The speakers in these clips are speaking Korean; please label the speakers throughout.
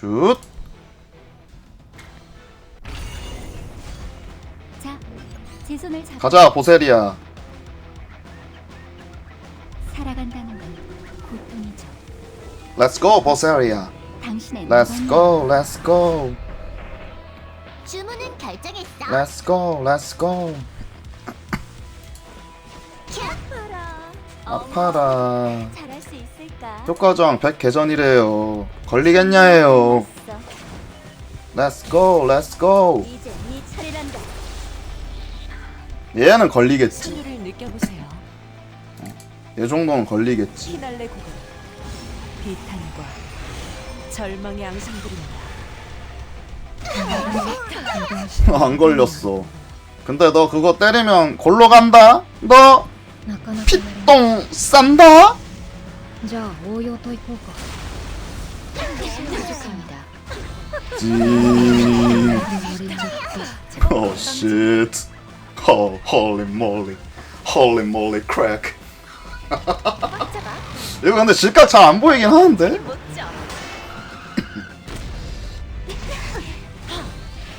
Speaker 1: 슛.
Speaker 2: 자, 제 손을 잡.
Speaker 1: 가자 보세리야.
Speaker 2: 살아간다는 건 고통이죠.
Speaker 1: Let's go 보세리야.
Speaker 2: 당신의
Speaker 1: Let's go. Let's go.
Speaker 3: 주문은 결정했어.
Speaker 1: Let's go. Let's go. 아파라.
Speaker 2: 잘할 수 있을까?
Speaker 1: 효과정 100 개전이래요. 걸리겠냐예요.
Speaker 2: 왔어.
Speaker 1: Let's go. Let's go.
Speaker 2: 이제 네 차례란다.
Speaker 1: 얘는 걸리겠지.
Speaker 4: 승리를 느껴보세요.
Speaker 1: 얘 정도는 걸리겠지.
Speaker 4: 피날레 곡은 비탄과 절망의 앙상들입니다.
Speaker 1: 안 걸렸어. 근데 너 그거 때리면 골로 간다? 너
Speaker 5: なかなかやれない
Speaker 1: 피똥 싼다?
Speaker 5: じゃあ応用といこうか 찡.
Speaker 1: Oh shit. Oh, holy moly. Holy moly crack. 이거 근데 질각 잘 안 보이긴 하는데?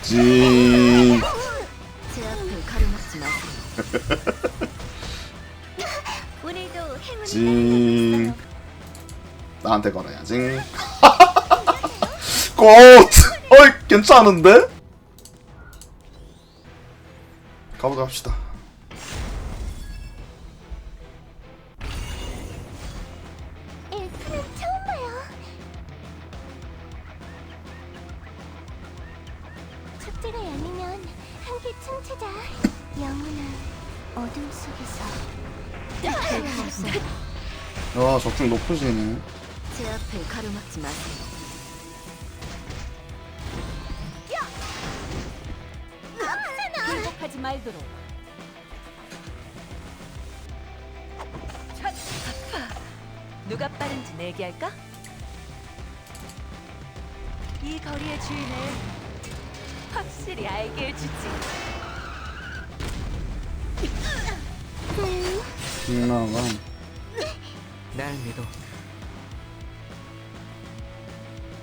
Speaker 2: 찡.
Speaker 1: 찡. 나한테 걸어야지. 꽃! 어이, 괜찮은데? 가보자 합시다.
Speaker 3: 엘프는 처음 봐요. 축제가 열리면 함께 춤추자. 영원한 어둠 속에서.
Speaker 1: 야, 적중 높으시네.
Speaker 3: 제 앞을 가로막지 마세요.
Speaker 2: 말도록.
Speaker 4: 촥! 아파. 누가 빠른지 내기 할까? 이 거리의 주인을 확실히 알게 해주지.
Speaker 1: 빅나가.
Speaker 6: 날 믿어.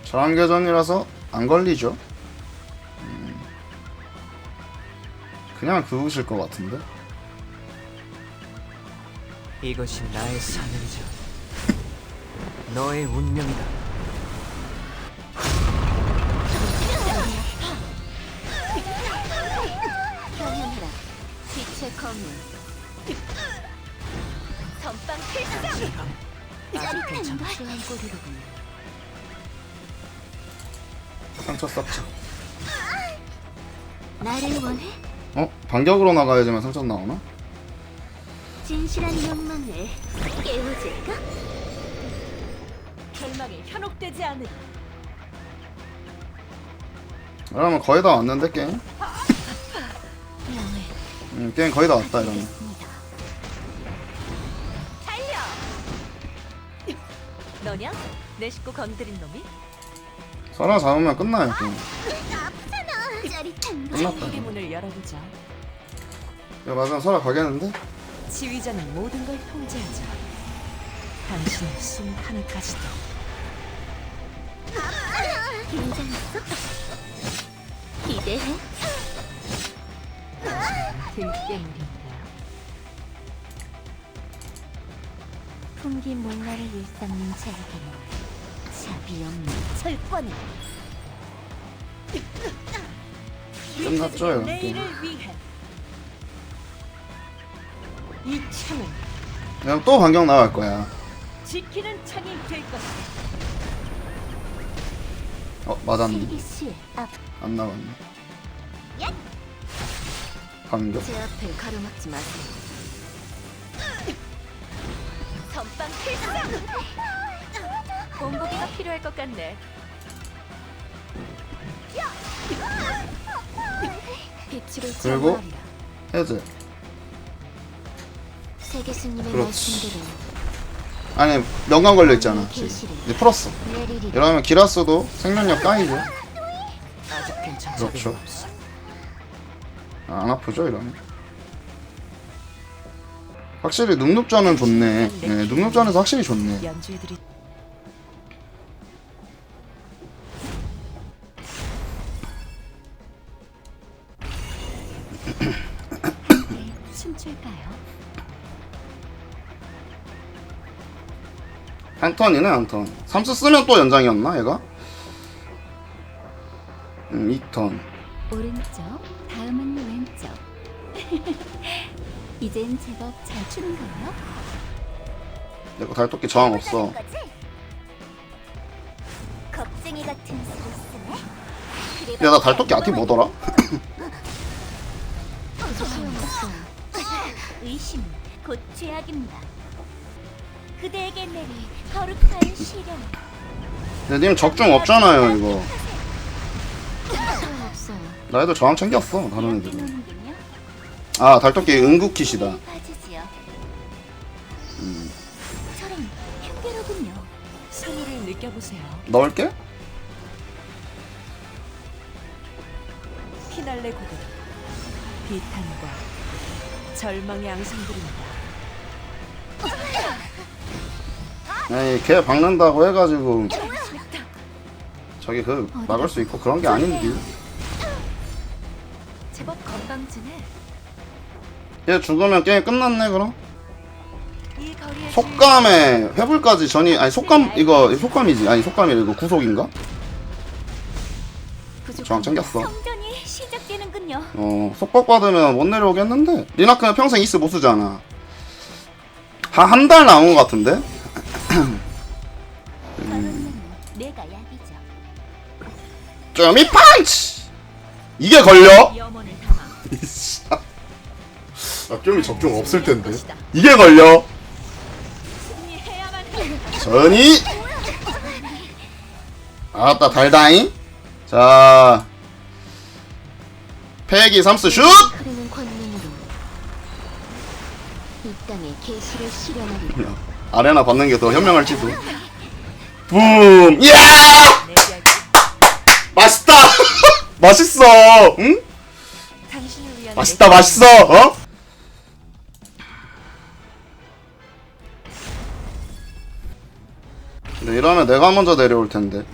Speaker 1: 저항계전이라서 안 걸리죠? 그냥 그으실 것 같은데?
Speaker 6: 이것이 나의 사명이자 너의 운명이다.
Speaker 3: 현현해라. 빛의 검을.
Speaker 4: 선빵 필상!
Speaker 6: 아직 괜찮아.
Speaker 3: 추한 꼬리로군.
Speaker 1: 상처 싹쳐.
Speaker 3: 나를 원해?
Speaker 1: 어? 반격으로 나가야지만 상처 나오나?
Speaker 3: 진실한 욕망을 깨워줄까?
Speaker 4: 절망에 현혹되지 않으리.
Speaker 1: 이러면 거의 다 왔는데 게임? 음, 게임 거의 다 왔다 이러면.
Speaker 4: 달려! 너냐? 내 식구 건드린 놈이?
Speaker 1: 설아 잡으면 끝나요 게임
Speaker 4: 우리 문을 열어보자.
Speaker 1: 야 맞아 설아 가겠는데?
Speaker 4: 지휘자는 모든 걸 통제하자. 당신의 숨 하나까지도.
Speaker 3: 긴장했어? 기대해.
Speaker 4: 들깨물인다.
Speaker 3: 풍기 몰라를 일삼는 자에게는 자비 없는 철권.
Speaker 1: 끝났죠 이런 게임
Speaker 4: 내일을 위해. 이 창은
Speaker 1: 그냥 또 반격 나갈 거야
Speaker 4: 지키는 창이 될 것이다.
Speaker 1: 어 맞았네
Speaker 3: 앞.
Speaker 1: 안 나갔네 반격
Speaker 3: 제 앞을 가로막지 마세요.
Speaker 4: 선빵 필상! 본보기가 필요할 것 같네.
Speaker 3: 빛으로
Speaker 1: 그리고?
Speaker 3: 세계수님의
Speaker 1: 그렇지.
Speaker 3: 말씀대로
Speaker 1: 아니 명감 걸려 있잖아 지금 이제 풀었어
Speaker 3: 내리리.
Speaker 1: 이러면 기라스도 생명력 깡이죠
Speaker 6: 아직.
Speaker 1: 그렇죠 아, 안 아프죠 이러면 확실히 눅눅전은 좋네 네, 눅눅전에서 확실히 좋네
Speaker 4: 연주해드리
Speaker 1: 한 턴이네 한 턴. 3스 쓰면 또 연장이었나 얘가? 음 2턴.
Speaker 2: 오른쪽, 다음은 왼쪽. 이젠 제법 잘 추는 거예요?
Speaker 1: 내거 달토끼 저항 없어.
Speaker 3: 겁쟁이 같은 수를 쓰네.
Speaker 1: 야나 달토끼 아티 뭐더라?
Speaker 2: 의심, 곧 죄악입니다. 그대에게 내릴 거룩한 시련.
Speaker 1: 근데 님 적중 없잖아요 이거. 나 애들 저항 챙겼어 다른.
Speaker 2: 노는군요.
Speaker 1: 아 달토끼 은구킷이다.
Speaker 2: 빠지지요.
Speaker 1: 음.
Speaker 2: 저런 흉계로군요.
Speaker 4: 선의를 느껴보세요.
Speaker 1: 넣을게?
Speaker 4: 피날레 고도 비탄과 절망의 앙상들입니다.
Speaker 1: 에이 걔 박는다고 해가지고 저기 그 막을 수 있고 그런 게 아닌데.
Speaker 4: 제법 건방지네.
Speaker 1: 얘 죽으면 게임 끝났네 그럼?
Speaker 4: 이 거리에
Speaker 1: 속감에 회불까지 전이 아니 속감 이거 속감이지 아니 속감이 이거 구속인가? 저항 챙겼어.
Speaker 2: 성전이 시작되는군요.
Speaker 1: 어 속박 받으면 못 내려오겠는데 리나크는 평생 이스 못 쓰잖아. 한 한 달 나온 것 같은데? 쪼미 펀치! 이게 걸려?
Speaker 4: 아,
Speaker 1: 쪼미 적중 없을 텐데. 이게 걸려? 전이 아따 달다잉 자 패기 삼스 슛
Speaker 5: 흐르는 권능으로 이 땅의 계시를 실현하리.
Speaker 1: 야, 아레나 받는 게 더 현명할지도 붐
Speaker 4: 이야기
Speaker 1: 맛있다! 맛있어! 응?
Speaker 4: 당신을 위한
Speaker 1: 맛있다 맛있어! 어? 근데 이러면 내가 먼저 내려올 텐데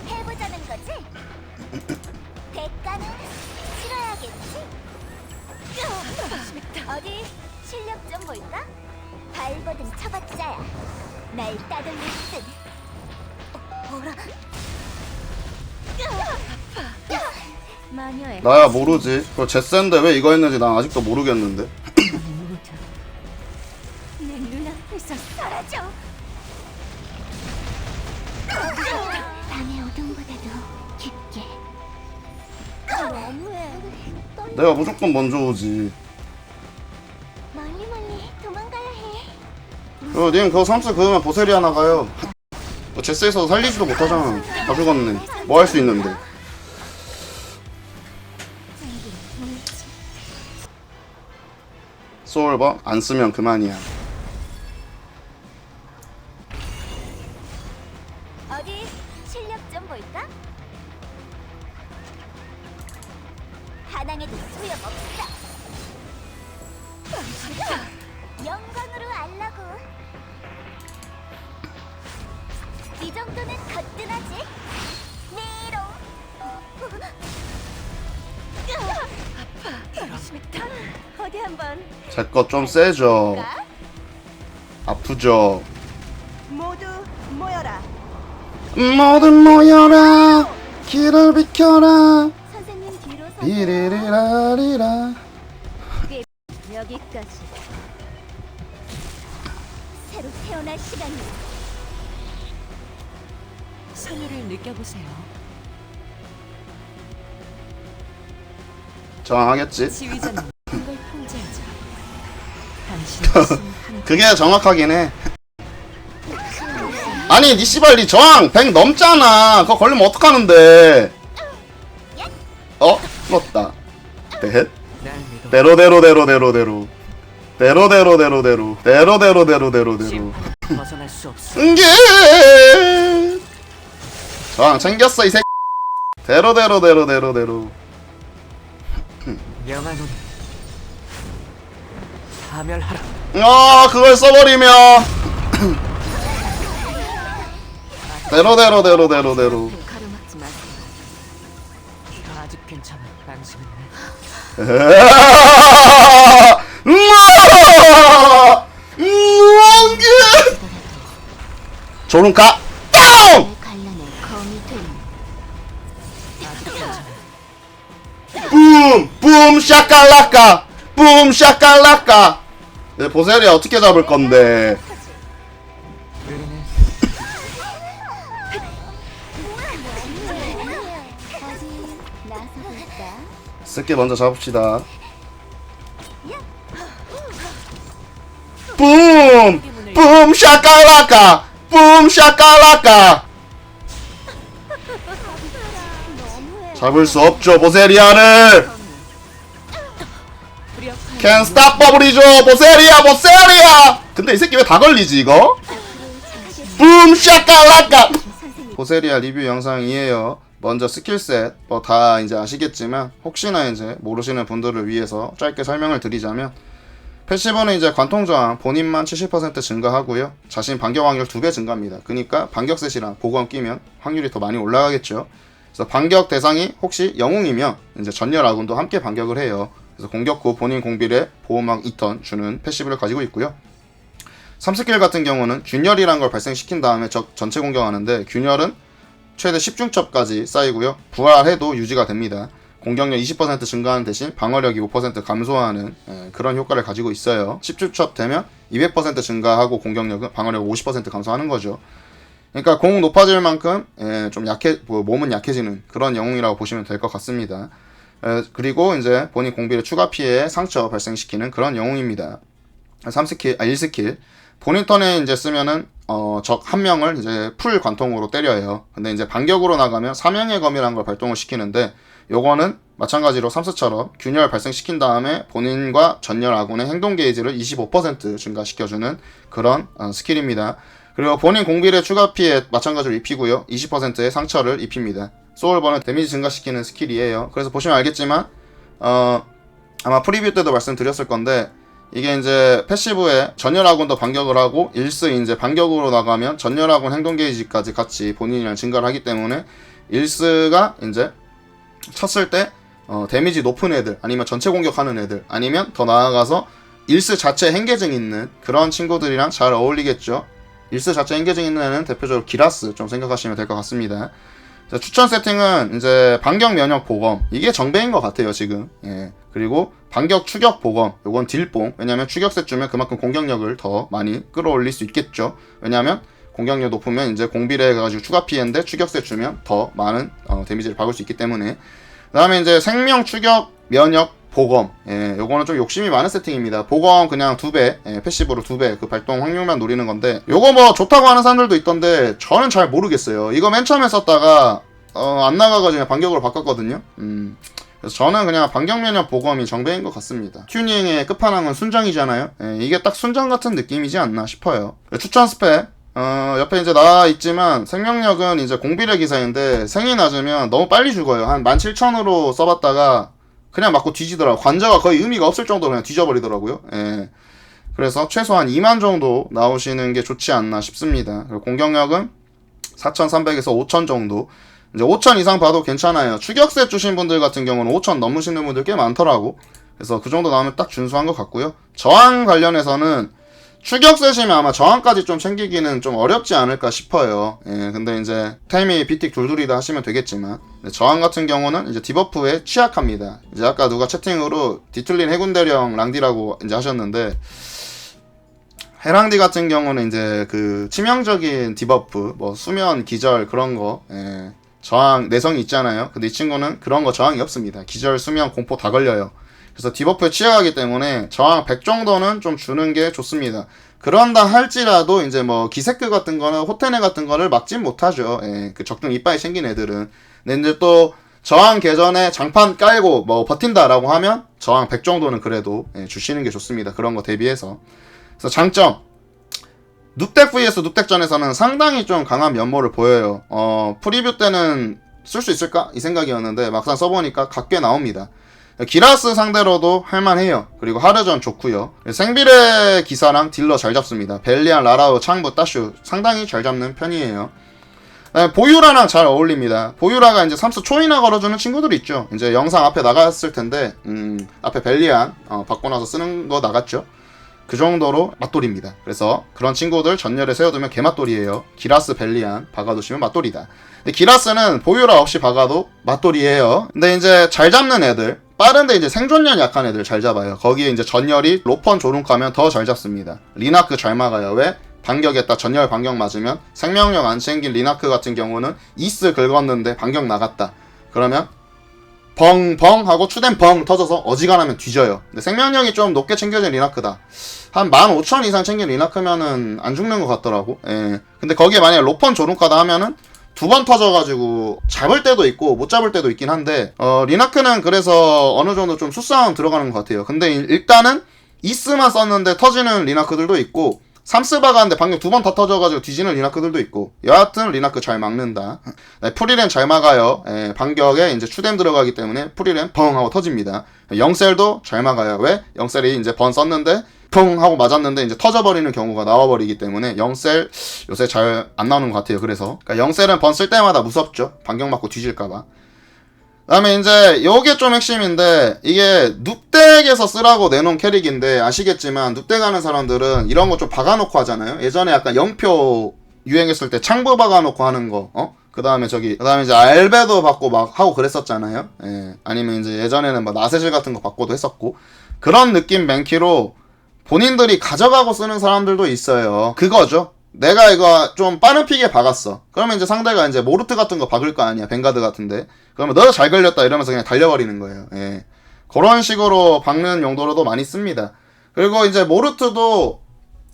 Speaker 1: 나야 모르지 그거 제센데 왜 이거 했는지 난 아직도 모르겠는데
Speaker 2: 내 눈앞에서 사라져.
Speaker 3: 밤의 어둠보다도 깊게. 너무해.
Speaker 1: 내가 무조건 먼저 오지
Speaker 3: 멀리 멀리 도망가야 해.
Speaker 1: 어, 님 그거 삼스 그으면 보세리 하나 가요 뭐 제스에서 살리지도 못하잖아 다 죽었네 뭐 할 수 있는데 소울버 안 쓰면 그만이야
Speaker 3: 어디 실력 좀 볼까? 하낭에도 소용없어. 영광으로 알라고. 이 정도는 거뜬하지.
Speaker 4: 어디 한번
Speaker 1: 제 거 좀 세죠? 아프죠?
Speaker 4: 모두 모여라.
Speaker 1: 모두 모여라. 길을 비켜라.
Speaker 2: 선생님 뒤로 서
Speaker 1: 리리리라리라.
Speaker 2: 여기까지. 새로 태어날 시간이
Speaker 4: 선의를 느껴보세요.
Speaker 1: 저항하겠지?
Speaker 4: 지휘자는
Speaker 1: 그게 정확하긴 해. 아니, 니 씨발, 니 저항 100 넘잖아. 그거 걸리면 어떡하는데. 어? 풀었다. 넷. 대로대로대로대로대로. 대로대로대로대로. 대로대로대로대로대로. 응게 저항 챙겼어, 이 새끼. 대로대로대로대로대로.
Speaker 6: 명하노니 파멸하라.
Speaker 1: 아 그걸 써버리면 대로대로 대로대로 대로
Speaker 6: 아직 괜찮아. 당신은
Speaker 1: 조롱가
Speaker 3: 내 관란의
Speaker 1: 샤kalaka! 샤kalaka! 라까 네, 보세리 어떻게 잡을 건데? 스키 먼저 잡읍시다. 붐 붐 샤칼라까 붐 샤칼라까 잡을 수 없죠 보세리아를 Can't stop 버블이죠. 보세리아 보세리아! 근데 이 새끼 왜 다 걸리지 이거? 붐 샤칼라까 보세리아 리뷰 영상이에요. 먼저 스킬셋 뭐 다 이제 아시겠지만 혹시나 이제 모르시는 분들을 위해서 짧게 설명을 드리자면 패시브는 이제 관통저항 본인만 70% 증가하고요. 자신 반격 확률 2배 증가합니다. 그러니까 반격셋이랑 보건 끼면 확률이 더 많이 올라가겠죠. 그래서 반격 대상이 혹시 영웅이면 이제 전열 아군도 함께 반격을 해요. 그래서 공격 후 본인 공비에 보호막 2턴 주는 패시브를 가지고 있고요. 3스킬 같은 경우는 균열이란 걸 발생시킨 다음에 적 전체 공격하는데 균열은 최대 10중첩까지 쌓이고요. 부활해도 유지가 됩니다. 공격력 20% 증가하는 대신 방어력이 5% 감소하는 예, 그런 효과를 가지고 있어요. 10중첩 되면 200% 증가하고 공격력은 방어력 50% 감소하는 거죠. 그러니까 공 높아질 만큼 예, 좀 약해 뭐, 몸은 약해지는 그런 영웅이라고 보시면 될 것 같습니다. 에, 그리고 이제 본인 공비를 추가 피해 상처 발생시키는 그런 영웅입니다. 3스킬, 아 1스킬. 본인 턴에 이제 쓰면은 어, 적 한 명을 이제 풀 관통으로 때려요. 근데 이제 반격으로 나가면 사명의 검이라는 걸 발동을 시키는데 요거는 마찬가지로 삼스처럼 균열 발생시킨 다음에 본인과 전열 아군의 행동 게이지를 25% 증가시켜주는 그런 어, 스킬입니다. 그리고 본인 공비의 추가 피해 마찬가지로 입히고요. 20%의 상처를 입힙니다. 소울버는 데미지 증가시키는 스킬이에요. 그래서 보시면 알겠지만 어 아마 프리뷰 때도 말씀드렸을 건데 이게 이제 패시브에 전열아군도 반격을 하고 일스 이제 반격으로 나가면 전열아군 행동 게이지까지 같이 본인이랑 증가를 하기 때문에 일스가 이제 쳤을 때 어, 데미지 높은 애들 아니면 전체 공격하는 애들 아니면 더 나아가서 일스 자체 행계증 있는 그런 친구들이랑 잘 어울리겠죠. 일스 자체 행계증 있는 애는 대표적으로 기라스 좀 생각하시면 될 것 같습니다. 자, 추천 세팅은 이제 반격 면역 보검 이게 정배인 것 같아요 지금. 예. 그리고 반격 추격 보검 요건 딜뽕 왜냐면 추격셋 주면 그만큼 공격력을 더 많이 끌어올릴 수 있겠죠. 왜냐면 공격력 높으면 이제 공비례 해가지고 추가 피해인데 추격셋 주면 더 많은 어, 데미지를 박을 수 있기 때문에 그 다음에 이제 생명 추격 면역 보검 예, 요거는 좀 욕심이 많은 세팅입니다. 보검 그냥 두 배, 예, 패시브로 두 배 그 발동 확률만 노리는 건데 요거 뭐 좋다고 하는 사람들도 있던데 저는 잘 모르겠어요. 이거 맨 처음에 썼다가 어, 안 나가가지고 그냥 반격으로 바꿨거든요. 음. 그래서 저는 그냥 반격 면역 보검이 정배인 것 같습니다. 튜닝의 끝판왕은 순정이잖아요. 예, 이게 딱 순정 같은 느낌이지 않나 싶어요. 추천 스펙 어, 옆에 이제 나와 있지만 생명력은 이제 공비례 기사인데 생이 낮으면 너무 빨리 죽어요. 한 17,000으로 써봤다가 그냥 맞고 뒤지더라고. 관자가 거의 의미가 없을 정도로 그냥 뒤져버리더라고요. 예. 그래서 최소한 2만 정도 나오시는 게 좋지 않나 싶습니다. 공격력은 4,300에서 5,000 정도. 이제 5,000 이상 봐도 괜찮아요. 추격셋 주신 분들 같은 경우는 5,000 넘으시는 분들 꽤 많더라고. 그래서 그 정도 나오면 딱 준수한 것 같고요. 저항 관련해서는 추격셋이면 아마 저항까지 좀 챙기기는 좀 어렵지 않을까 싶어요. 예, 근데 이제 템이 비틱 둘둘이다 하시면 되겠지만 네, 저항 같은 경우는 이제 디버프에 취약합니다. 이제 아까 누가 채팅으로 뒤틀린 해군대령 랑디라고 이제 하셨는데 해랑디 같은 경우는 이제 그 치명적인 디버프, 뭐 수면, 기절 그런 거 예, 저항 내성이 있잖아요. 근데 이 친구는 그런 거 저항이 없습니다. 기절, 수면, 공포 다 걸려요. 그래서 디버프에 취약하기 때문에 저항 100 정도는 좀 주는 게 좋습니다. 그런다 할지라도 이제 뭐 기세크 같은 거는 호테네 같은 거를 막진 못하죠. 예, 그 적중 이빨이 생긴 애들은. 근데 이제 또 저항 계전에 장판 깔고 뭐 버틴다라고 하면 저항 100 정도는 그래도 예, 주시는 게 좋습니다. 그런 거 대비해서. 그래서 장점. 눕덱 vs 눕덱전에서는 상당히 좀 강한 면모를 보여요. 어, 프리뷰 때는 쓸 수 있을까? 이 생각이었는데 막상 써보니까 각꽤 나옵니다. 기라스 상대로도 할만해요. 그리고 하르전 좋고요. 생비레 기사랑 딜러 잘 잡습니다. 벨리안, 라라우, 창부, 따슈 상당히 잘 잡는 편이에요. 네, 보유라랑 잘 어울립니다. 보유라가 이제 삼스 초이나 걸어주는 친구들이 있죠. 이제 영상 앞에 나갔을 텐데, 음, 앞에 벨리안 어, 받고 나서 쓰는 거 나갔죠. 그 정도로 맞돌입니다. 그래서 그런 친구들 전열에 세워두면 개맛돌이에요. 기라스 벨리안 박아두시면 맞돌이다. 근데 기라스는 보유라 없이 박아도 맞돌이에요. 근데 이제 잘 잡는 애들 빠른데 이제 생존력 약한 애들 잘 잡아요. 거기에 이제 전열이 로펀 조룬 가면 더 잘 잡습니다. 리나크 잘 막아요. 왜? 반격했다 전열 반격 맞으면 생명력 안 챙긴 리나크 같은 경우는 이스 긁었는데 반격 나갔다. 그러면 벙벙 하고 추된 벙 터져서 어지간하면 뒤져요. 근데 생명력이 좀 높게 챙겨진 리나크다. 한 15,000 이상 챙긴 리나크면은 안 죽는 것 같더라고. 예. 근데 거기에 만약에 로펀 조룬카다 하면은 두 번 터져가지고 잡을 때도 있고 못 잡을 때도 있긴 한데 어 리나크는 그래서 어느 정도 좀 수싸움 들어가는 것 같아요. 근데 일- 일단은 이스만 썼는데 터지는 리나크들도 있고 삼스 박았는데 방금 두 번 다 터져가지고 뒤지는 리나크들도 있고 여하튼 리나크 잘 막는다 네, 프리렌 잘 막아요 예, 반격에 이제 추뎀 들어가기 때문에 프리렌 펑 하고 터집니다 영셀도 잘 막아요 왜? 영셀이 이제 번 썼는데 펑 하고 맞았는데 이제 터져버리는 경우가 나와버리기 때문에 영셀 요새 잘 안 나오는 것 같아요 그래서 그러니까 영셀은 번 쓸 때마다 무섭죠 반격 맞고 뒤질까봐 그다음에 이제 요게 좀 핵심인데 이게 눕덱에서 쓰라고 내놓은 캐릭인데 아시겠지만 눕덱 하는 사람들은 이런 거 좀 박아놓고 하잖아요. 예전에 약간 영표 유행했을 때 창부 박아놓고 하는 거, 어? 그 다음에 저기, 그 다음에 이제 알베도 받고 막 하고 그랬었잖아요. 예. 아니면 이제 예전에는 뭐 나세질 같은 거 받고도 했었고. 그런 느낌 맨키로 본인들이 가져가고 쓰는 사람들도 있어요. 그거죠. 내가 이거 좀 빠른 픽에 박았어. 그러면 이제 상대가 이제 모르트 같은 거 박을 거 아니야. 뱅가드 같은데. 그러면 너 잘 걸렸다 이러면서 그냥 달려버리는 거예요. 예. 그런 식으로 박는 용도로도 많이 씁니다. 그리고 이제 모르트도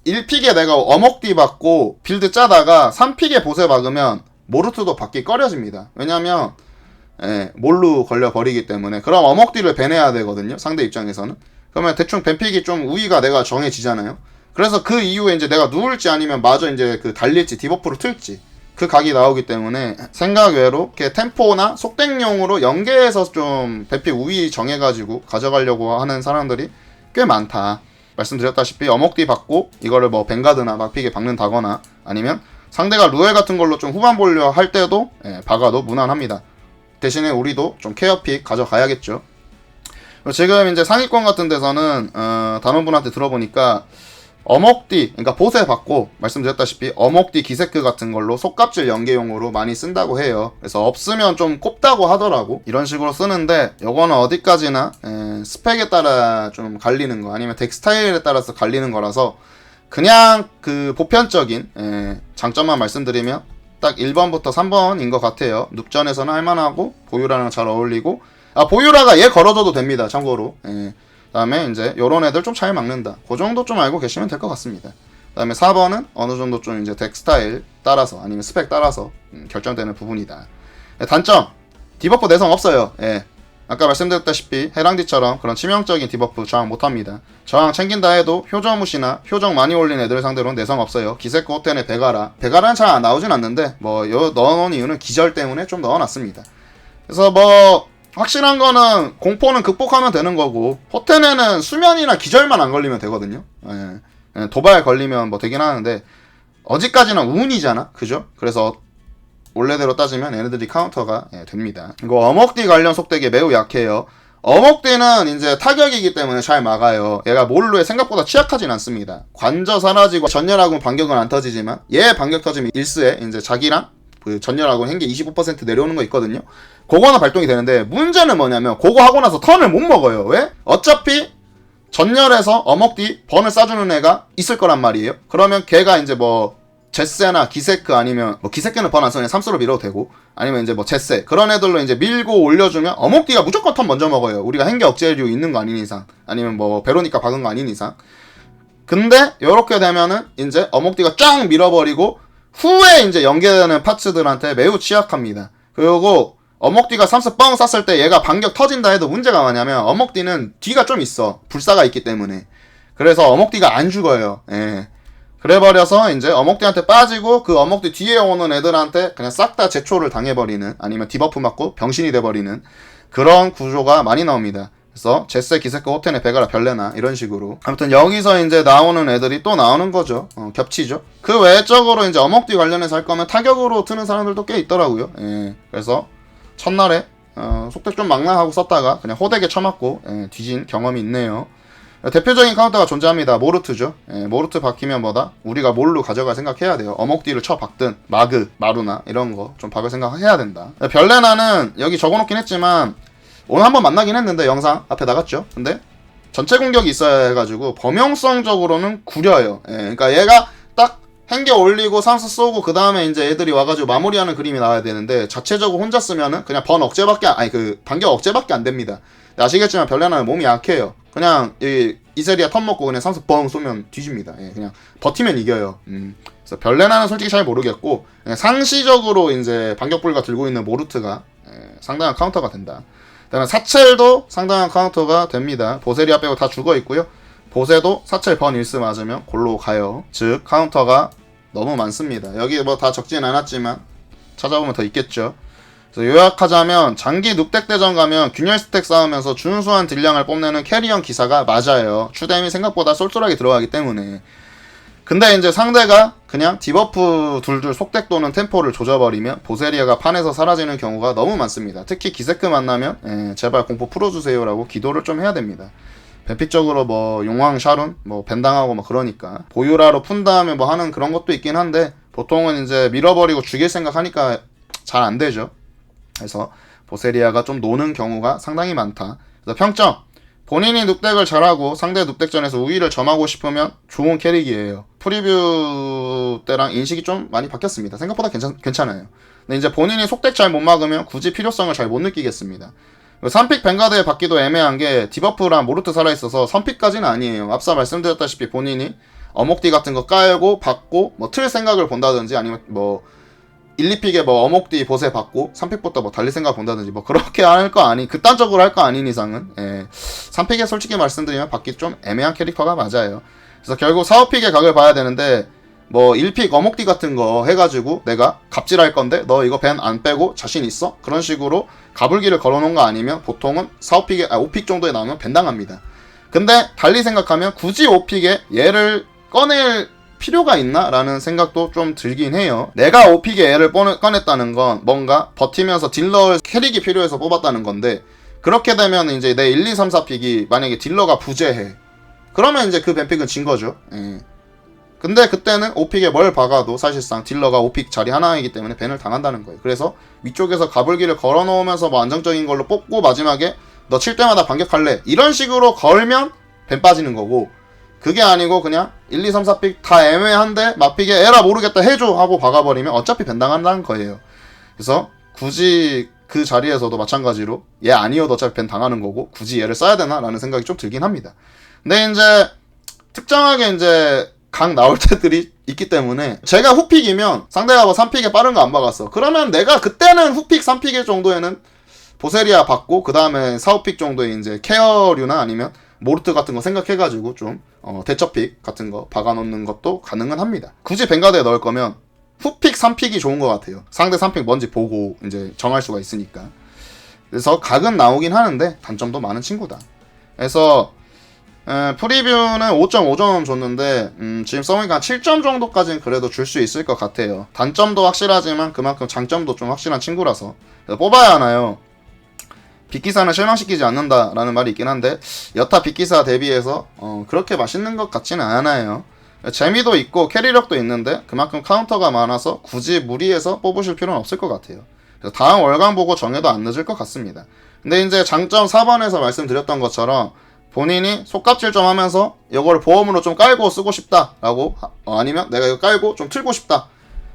Speaker 1: 1픽에 내가 어목디 받고 빌드 짜다가 3픽에 보세 박으면 모르트도 받기 꺼려집니다. 왜냐면 예, 몰루 걸려 버리기 때문에 그럼 어목디를 배내야 되거든요. 상대 입장에서는. 그러면 대충 뱀픽이 좀 우위가 내가 정해지잖아요. 그래서 그 이후에 이제 내가 누울지 아니면 마저 이제 그 달릴지 디버프를 틀지 그 각이 나오기 때문에 생각 외로 이렇게 템포나 속덱용으로 연계해서 좀 뱀픽 우위 정해가지고 가져가려고 하는 사람들이 꽤 많다. 말씀드렸다시피 어목디 받고 이거를 뭐 뱅가드나 막픽에 박는다거나 아니면 상대가 루엘 같은 걸로 좀 후반 보려 할 때도 예, 박아도 무난합니다. 대신에 우리도 좀 케어픽 가져가야겠죠. 지금 이제 상위권 같은 데서는 어, 단원분한테 들어보니까 어목디, 그러니까 보세 받고 말씀드렸다시피 어목디 기세크 같은 걸로 속값질 연계용으로 많이 쓴다고 해요. 그래서 없으면 좀 꼽다고 하더라고. 이런 식으로 쓰는데 요거는 어디까지나 에, 스펙에 따라 좀 갈리는 거 아니면 덱 스타일에 따라서 갈리는 거라서 그냥 그 보편적인 에, 장점만 말씀드리면 딱 1번부터 3번인 것 같아요. 눕전에서는 할만하고 보유라랑 잘 어울리고 아 보유라가 얘 걸어줘도 됩니다. 참고로. 예. 그다음에 이제 요런 애들 좀 잘 막는다. 그 정도 좀 알고 계시면 될 것 같습니다. 그다음에 4번은 어느 정도 좀 이제 덱 스타일 따라서 아니면 스펙 따라서 음, 결정되는 부분이다. 예, 단점 디버프 내성 없어요. 예. 아까 말씀드렸다시피 해랑디처럼 그런 치명적인 디버프 저항 못합니다. 저항 챙긴다 해도 효정 무시나 효정 많이 올린 애들 상대로는 내성 없어요. 기세코 호텐의 베가라. 베가라는 잘안 나오진 않는데 뭐요 넣어놓은 이유는 기절 때문에 좀 넣어놨습니다. 그래서 뭐 확실한 거는 공포는 극복하면 되는 거고 호텐에는 수면이나 기절만 안 걸리면 되거든요. 예. 예, 도발 걸리면 뭐 되긴 하는데 어디까지나 운이잖아, 그죠? 그래서 원래대로 따지면 얘네들이 카운터가 예, 됩니다. 이거 어먹디 관련 속덱이 매우 약해요. 어먹디는 이제 타격이기 때문에 잘 막아요. 얘가 몰루에 생각보다 취약하진 않습니다. 관저 사라지고 전열하고는 반격은 안 터지지만 얘 반격 터지면 일스에 이제 자기랑 그 전열하고 행계 25% 내려오는 거 있거든요. 그거는 발동이 되는데 문제는 뭐냐면 그거 하고 나서 턴을 못 먹어요. 왜? 어차피 전열에서 어먹디 번을 싸주는 애가 있을 거란 말이에요. 그러면 걔가 이제 뭐 제세나 기세크 아니면 뭐 기세크는 번 안 써면 삼수로 밀어도 되고 아니면 이제 뭐 제세 그런 애들로 이제 밀고 올려주면 어먹디가 무조건 턴 먼저 먹어요. 우리가 행계 억제류 있는 거 아닌 이상 아니면 뭐 베로니카 박은 거 아닌 이상. 근데 이렇게 되면은 이제 어먹디가 쫙 밀어버리고 후에 이제 연계되는 파츠들한테 매우 취약합니다. 그리고 어먹디가 삼스 뻥 쐈을 때 얘가 반격 터진다 해도 문제가 뭐냐면 어먹디는 뒤가 좀 있어. 불사가 있기 때문에. 그래서 어먹디가 안 죽어요. 예. 그래버려서 이제 어먹디한테 빠지고 그 어먹디 뒤에 오는 애들한테 그냥 싹 다 제초를 당해버리는 아니면 디버프 맞고 병신이 돼버리는 그런 구조가 많이 나옵니다. 그래서 제세 기세크 호텐의 베가라 별레나 이런 식으로 아무튼 여기서 이제 나오는 애들이 또 나오는 거죠 어, 겹치죠 그 외적으로 이제 어먹디 관련해서 할 거면 타격으로 트는 사람들도 꽤 있더라고요 예. 그래서 첫날에 어, 속덱 좀 망나하고 썼다가 그냥 호되게 쳐맞고 예, 뒤진 경험이 있네요 대표적인 카운터가 존재합니다. 모르트죠. 예, 모르트 박히면 뭐다? 우리가 뭘로 가져갈 생각해야 돼요. 어목뒤를 쳐 박든 마그, 마루나 이런 거 좀 박을 생각해야 된다. 별레나는 여기 적어놓긴 했지만 오늘 한번 만나긴 했는데 영상 앞에 나갔죠. 근데 전체 공격이 있어야 해가지고 범용성적으로는 구려요. 예, 그러니까 얘가 딱 행겨 올리고 상수 쏘고 그 다음에 이제 애들이 와가지고 마무리하는 그림이 나와야 되는데 자체적으로 혼자 쓰면은 그냥 번 억제밖에 안- 아니 그 반격 억제밖에 안 됩니다. 아시겠지만 별레나는 몸이 약해요. 그냥 이 이세리아 턴 먹고 그냥 상수 뻥 쏘면 뒤집니다. 예, 그냥 버티면 이겨요. 음. 그래서 별레나는 솔직히 잘 모르겠고 상시적으로 이제 반격 불가 들고 있는 모르트가 예, 상당한 카운터가 된다. 그다음에 사첼도 상당한 카운터가 됩니다. 보세리아 빼고 다 죽어 있고요. 보세도 사첼 번 일스 맞으면 골로 가요. 즉 카운터가 너무 많습니다. 여기 뭐 다 적진 않았지만 찾아보면 더 있겠죠. 요약하자면 장기 눕덱 대전 가면 균열 스택 쌓으면서 준수한 딜량을 뽐내는 캐리형 기사가 맞아요. 추뎀이 생각보다 쏠쏠하게 들어가기 때문에. 근데 이제 상대가 그냥 디버프 둘둘 속덱 도는 템포를 조져버리면 보세리아가 판에서 사라지는 경우가 너무 많습니다. 특히 기세크 만나면 예, 제발 공포 풀어주세요라고 기도를 좀 해야 됩니다. 뱀픽적으로 뭐 용왕 샤룬 뭐 벤당하고 뭐 그러니까 보유라로 푼 다음에 뭐 하는 그런 것도 있긴 한데 보통은 이제 밀어버리고 죽일 생각하니까 잘 안 되죠. 그래서 보세리아가 좀 노는 경우가 상당히 많다. 그래서 평점 본인이 눕덱을 잘하고 상대 눕덱전에서 우위를 점하고 싶으면 좋은 캐릭이에요. 프리뷰 때랑 인식이 좀 많이 바뀌었습니다. 생각보다 괜찮, 괜찮아요. 근데 이제 본인이 속덱 잘 못 막으면 굳이 필요성을 잘 못 느끼겠습니다. 3픽 뱅가드에 받기도 애매한 게 디버프랑 모르트 살아있어서 3픽까지는 아니에요. 앞서 말씀드렸다시피 본인이 어목디 같은 거 깔고 받고 뭐 틀 생각을 본다든지 아니면 뭐 1, 2픽에 뭐 어목디 보세 받고 3픽부터 뭐 달릴 생각 본다든지 뭐 그렇게 할 거 아니 극단적으로 할 거 아닌 이상은 예. 3픽에 솔직히 말씀드리면 받기 좀 애매한 캐릭터가 맞아요. 그래서 결국 4, 5픽의 각을 봐야 되는데 뭐 1픽 어목디 같은 거 해가지고 내가 갑질할 건데 너 이거 밴 안 빼고 자신 있어? 그런 식으로 가불기를 걸어놓은 거 아니면 보통은 4, 5픽에 아 5픽 정도에 나오면 밴 당합니다. 근데 달리 생각하면 굳이 5픽에 얘를 꺼낼 필요가 있나? 라는 생각도 좀 들긴 해요. 내가 5픽에 얘를 꺼내- 꺼냈다는 건 뭔가 버티면서 딜러 캐릭이 필요해서 뽑았다는 건데 그렇게 되면 이제 내 1, 2, 3, 4픽이 만약에 딜러가 부재해. 그러면 이제 그 밴픽은 진 거죠. 예. 근데 그때는 5픽에 뭘 박아도 사실상 딜러가 5픽 자리 하나이기 때문에 밴을 당한다는 거예요. 그래서 위쪽에서 가불기를 걸어 놓으면서 뭐 안정적인 걸로 뽑고 마지막에 너 칠 때마다 반격할래. 이런 식으로 걸면 밴 빠지는 거고 그게 아니고 그냥 1, 2, 3, 4픽 다 애매한데 마픽에 에라 모르겠다 해줘 하고 박아버리면 어차피 밴 당한다는 거예요. 그래서 굳이 그 자리에서도 마찬가지로 얘 아니어도 어차피 밴 당하는 거고 굳이 얘를 써야 되나라는 생각이 좀 들긴 합니다. 근데 이제 특정하게 이제 강 나올 때들이 있기 때문에 제가 후픽이면 상대가 뭐 3픽에 빠른 거 안 박았어. 그러면 내가 그때는 후픽 3픽의 정도에는 보세리아 받고 그 다음에 4, 5픽 정도의 이제 케어류나 아니면 모르트 같은 거 생각해가지고 좀 어, 대처픽 같은 거 박아놓는 것도 가능은 합니다. 굳이 뱅가드에 넣을 거면 후픽 3픽이 좋은 것 같아요. 상대 3픽 뭔지 보고 이제 정할 수가 있으니까. 그래서 각은 나오긴 하는데 단점도 많은 친구다. 그래서 에, 프리뷰는 5.5점 줬는데 음, 지금 써보니까 7점 정도까지는 그래도 줄 수 있을 것 같아요. 단점도 확실하지만 그만큼 장점도 좀 확실한 친구라서 뽑아야 하나요? 빅기사는 실망시키지 않는다라는 말이 있긴 한데 여타 빅기사 대비해서 어, 그렇게 맛있는 것 같지는 않아요. 재미도 있고 캐리력도 있는데 그만큼 카운터가 많아서 굳이 무리해서 뽑으실 필요는 없을 것 같아요. 다음 월간 보고 정해도 안 늦을 것 같습니다. 근데 이제 장점 4번에서 말씀드렸던 것처럼 본인이 속값질 좀 하면서 이걸 보험으로 좀 깔고 쓰고 싶다라고 하- 어, 아니면 내가 이거 깔고 좀 틀고 싶다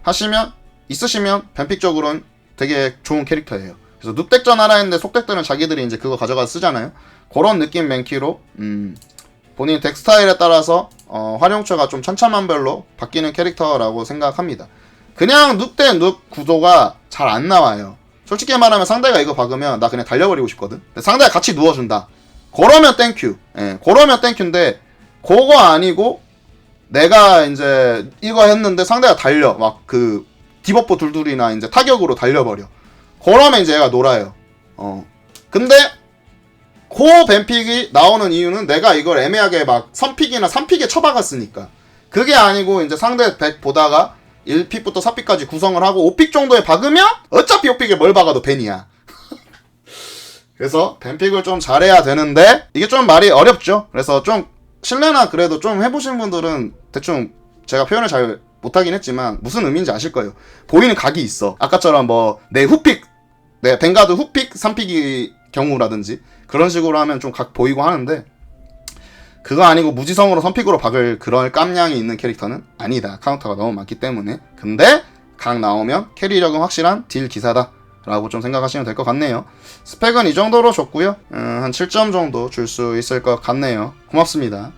Speaker 1: 하시면 있으시면 뱀픽적으로는 되게 좋은 캐릭터예요. 그래서 눕덱전 하나 했는데 속덱들은 자기들이 이제 그거 가져가서 쓰잖아요. 그런 느낌 맨키로 음, 본인 덱 스타일에 따라서 어, 활용처가 좀 천차만별로 바뀌는 캐릭터라고 생각합니다. 그냥 눕대 눕 구도가 잘 안 나와요. 솔직히 말하면 상대가 이거 박으면 나 그냥 달려버리고 싶거든. 상대가 같이 누워준다. 그러면 땡큐. 예, 그러면 땡큐인데 그거 아니고 내가 이제 이거 했는데 상대가 달려 막 그 디버프 둘둘이나 이제 타격으로 달려버려. 그러면 이제 얘가 놀아요. 어. 근데 고 뱀픽이 나오는 이유는 내가 이걸 애매하게 막 선픽이나 3픽에 쳐박았으니까. 그게 아니고 이제 상대 백 보다가 1픽부터 4픽까지 구성을 하고 5픽 정도에 박으면 어차피 5픽에 뭘 박아도 벤이야. 그래서 뱀픽을 좀 잘해야 되는데 이게 좀 말이 어렵죠. 그래서 좀 실내나 그래도 좀 해보신 분들은 대충 제가 표현을 잘 못하긴 했지만 무슨 의미인지 아실 거예요. 보이는 각이 있어. 아까처럼 뭐 내 후픽, 내 뱅가드 후픽, 3픽이 경우라든지 그런 식으로 하면 좀 각 보이고 하는데 그거 아니고 무지성으로 선픽으로 박을 그럴 깜냥이 있는 캐릭터는 아니다. 카운터가 너무 많기 때문에. 근데 각 나오면 캐리력은 확실한 딜 기사다. 라고 좀 생각하시면 될 것 같네요. 스펙은 이 정도로 줬고요. 음, 한 7점 정도 줄 수 있을 것 같네요. 고맙습니다.